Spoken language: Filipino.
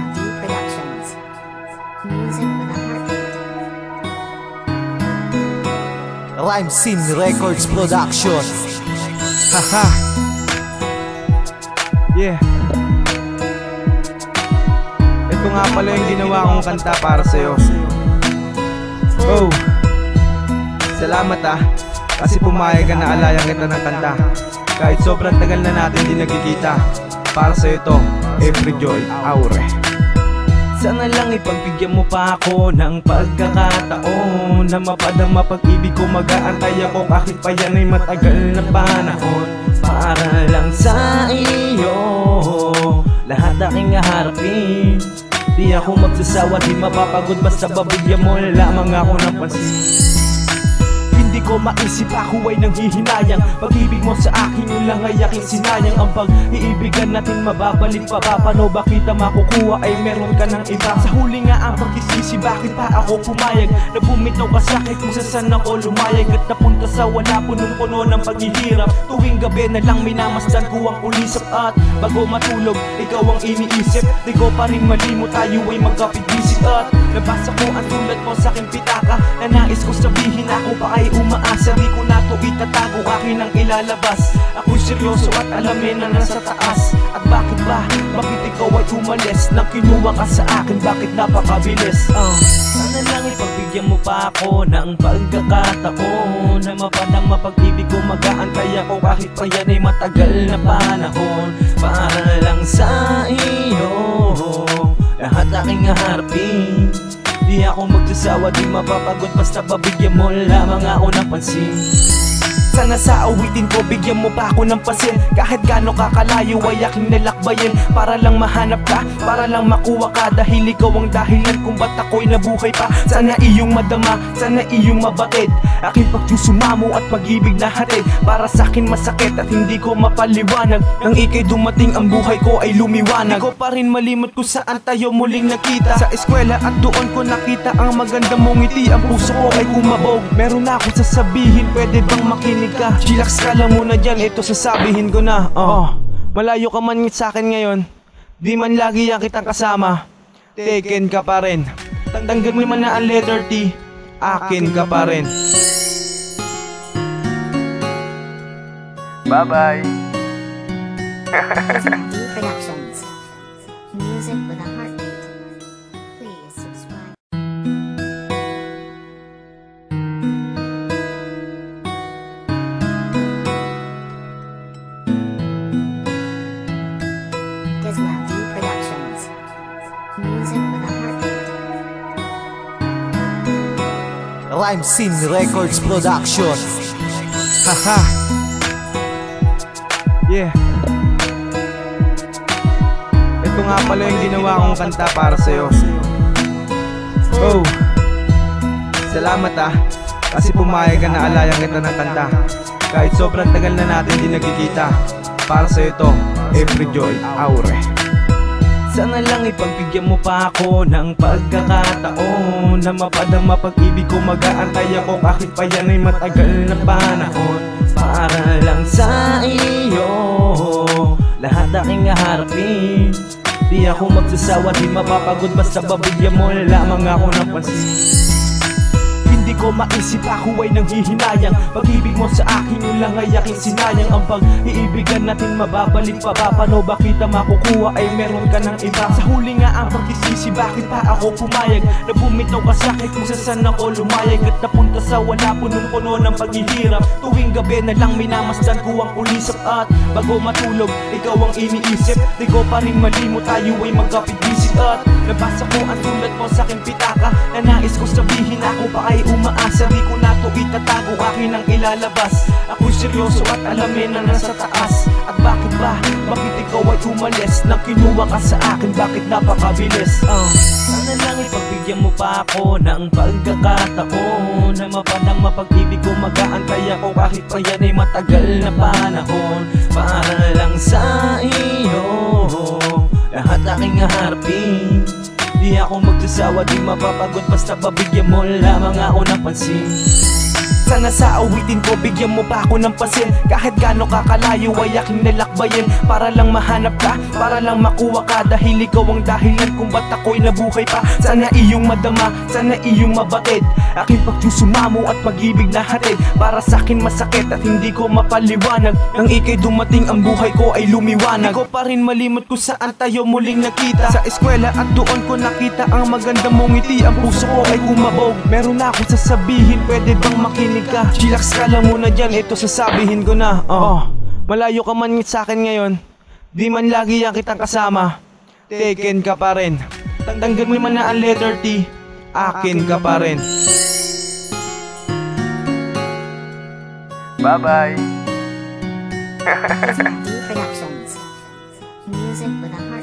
Matt D Productions. Music with a heartbeat. Rhyme Scene Records Production. Haha. yeah. Ito nga pala yung ginawa kong kanta para sa'yo. Oh. Salamat ah. Kasi pumayag ka na alayan kita ng kanta. Kahit sobrang tagal na natin di nagkikita para sa ito, every joy, aure sana lang ipagbigyan mo pa ako ng pagkakataon Na mapadang mapag-ibig ko mag-aantay ako Kahit pa yan ay matagal na panahon Para lang sa iyo. Lahat aking haharapin Di ako magsasawa, di mapapagod Basta babigyan mo lamang ako ng pansin hindi ko maisip ako ay nanghihinayang. Pag-ibig mo sa akin yun lang ay aking sinayang. Ang pag-iibigan natin mababalik pa ba? Paano ba kita makukuha? Ay meron ka ng iba. Sa huli nga ang pagkisisi bakit pa ako pumayag? Na bumitaw ka sa akin kung saan ako lumayag. At napunta sa wala punong-puno ng paghihirap. Tuwing gabi na lang minamasdan ko ang ulisap. At bago matulog ikaw ang iniisip. Di ko pa rin malimot tayo ay magkapit-bisik At nabasa ko ang sulat mo sa aking pitaka Na nais ko sabihin ako pa ay umaasa ilalabas Ako'y seryoso at alamin na nasa taas. At bakit ba? Bakit ikaw ay umalis? Nang kinuha ka sa akin, bakit napakabilis? Uh, sana lang ipagbigyan mo pa ako ng pagkakataon. Na mapadang mapag-ibig ko mag-aantay ako Kahit pa yan ay matagal na panahon. Para lang sa iyo. Lahat aking haharapin. Di ako magsasawa, di mapapagod. Basta babigyan mo lamang ako ng pansin sana sa awitin ko, bigyan mo pa ako ng pasin Kahit gano'ng kakalayo ay aking nalakbayin. Para lang mahanap ka, para lang makuha ka. Dahil ikaw ang dahilan kung ba't ako'y nabuhay pa. Sana iyong madama, sana iyong mabatid. Aking pagsusumamo at pag-ibig na hatid. Para sa akin masakit at hindi ko mapaliwanag. Nang ikay dumating ang buhay ko ay lumiwanag. Di ko pa rin malimot kung saan tayo muling nakita. Sa eskwela at doon ko nakita ang maganda mong ngiti. Ang puso ko ay kumabog Meron na akong sasabihin, pwede bang makinig ka? Chillax ka lang muna dyan, ito sasabihin ko na. Oh. Malayo ka man sa akin ngayon. Di man lagi yan kitang kasama. Taken ka pa rin. Tanggal mo man na ang letter T. Akin ka pa rin. Bye-bye Music with a heartbeat. Rhyme Scene Records Production. Haha. Yeah. Ito nga pala yung ginawa kong kanta para sa'yo. Oh. Salamat ah. Kasi pumayag ka na alayan kita ng kanta. Kahit sobrang tagal na natin di nagkikita Para sa'yo to Every Joy Aure sana lang ipagbigyan mo pa ako ng pagkakataon Na mapadang mapag-ibig ko mag-aantay ako Kahit pa yan ay matagal na panahon Para lang sa iyo. Lahat aking haharapin Di ako magsasawa, di mapapagod Basta babigyan mo lamang ako ng pansin ko maisip ako ay nanghihinayang. Pag-ibig mo sa akin yun lang ay aking sinayang. Ang pag-iibigan natin mababalik pa ba? Paano ba kita makukuha? Ay meron ka ng iba. Sa huli nga ang pagkisisi bakit pa ako pumayag? Na bumitaw ka sa akin kung saan ako lumayag. At napunta sa wala punong-puno ng paghihirap. Tuwing gabi na lang minamasdan ko ang ulisap At bago matulog ikaw ang iniisip. Di ko pa rin malimot tayo ay magkapit-bisik. At nabasa ko ang sulat mo sa aking pitaka Na Di ko na to itatago akin ang ilalabas. Ako'y seryoso at alamin na nasa taas. At bakit ba? Bakit ikaw ay umalis? Nang kinuha ka sa akin, bakit napakabilis? Uh, sana lang ipagbigyan mo pa ako ng pagkakataon. Na mapadang mapag-ibig ko mag-aantay ako Kahit pa yan ay matagal na panahon. Para lang sa iyo. Lahat aking haharapin. Di ako magsasawa, di mapapagod Basta babigyan mo lamang ako ng pansin Sana sa awitin ko bigyan mo pa ako ng pasin? Kahit gaano kakalayo ay aking nalakbayin. Para lang mahanap ka, para lang makuha ka. Dahil ikaw ang dahilan kung ba't ako'y nabuhay pa. Sana iyong madama, sana iyong mabatid Aking pagsusumamo at pag-ibig na hatid. Para sa akin masakit at hindi ko mapaliwanag. Nang ikay dumating ang buhay ko ay lumiwanag. Ikaw pa rin malimot kung saan tayo muling nakita. Sa eskwela at doon ko nakita ang maganda mong ngiti. Ang puso ko ay kumabog Meron na akong sasabihin, pwede bang makinig nakikinig ka. Chillax ka lang muna dyan, ito sasabihin ko na. Oh. oh. Malayo ka man sa akin ngayon. Di man lagi yan kitang kasama. Taken ka pa rin. Tanggan mo man na ang letter T. Akin ka pa rin. Bye-bye. Productions Music with a heart